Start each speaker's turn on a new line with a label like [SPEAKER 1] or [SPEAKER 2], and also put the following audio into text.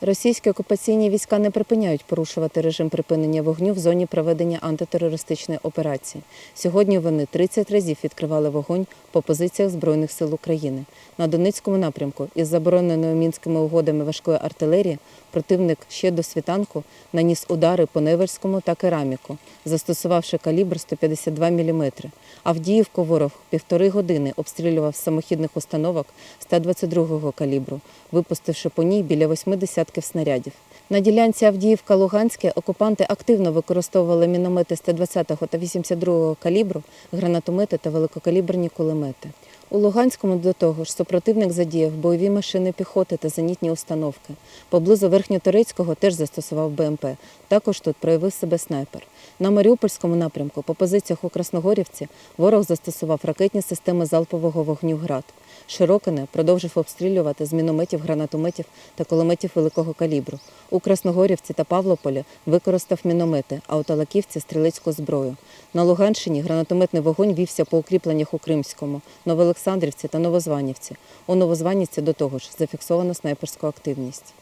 [SPEAKER 1] Російські окупаційні війська не припиняють порушувати режим припинення вогню в зоні проведення антитерористичної операції. Сьогодні вони 30 разів відкривали вогонь по позиціях Збройних сил України. На Донецькому напрямку із забороненою мінськими угодами важкої артилерії противник ще до світанку наніс удари по Невельському та Кераміку, застосувавши калібр 152 мм. Авдіївку ворог півтори години обстрілював самохідних установок 122-го калібру, випустивши по ній біля восьми десятків снарядів. На ділянці Авдіївка-Луганське окупанти активно використовували міномети 120-го та 82-го калібру, гранатомети та великокаліберні кулемети. У Луганському до того ж супротивник задіяв бойові машини піхоти та зенітні установки. Поблизу Верхньоторецького теж застосував БМП. Також тут проявив себе снайпер. На Маріупольському напрямку по позиціях у Красногорівці ворог застосував ракетні системи залпового вогню «Град». Широкине продовжив обстрілювати з мінометів, гранатометів та кулеметів великого калібру. У Красногорівці та Павлополі використав міномети, а у Талаківці стрілецьку зброю. На Луганщині гранатометний вогонь вівся по укріпленнях у Кримському, Новоолександрівці та Новозванівці. У Новозванівці до того ж зафіксовано снайперську активність.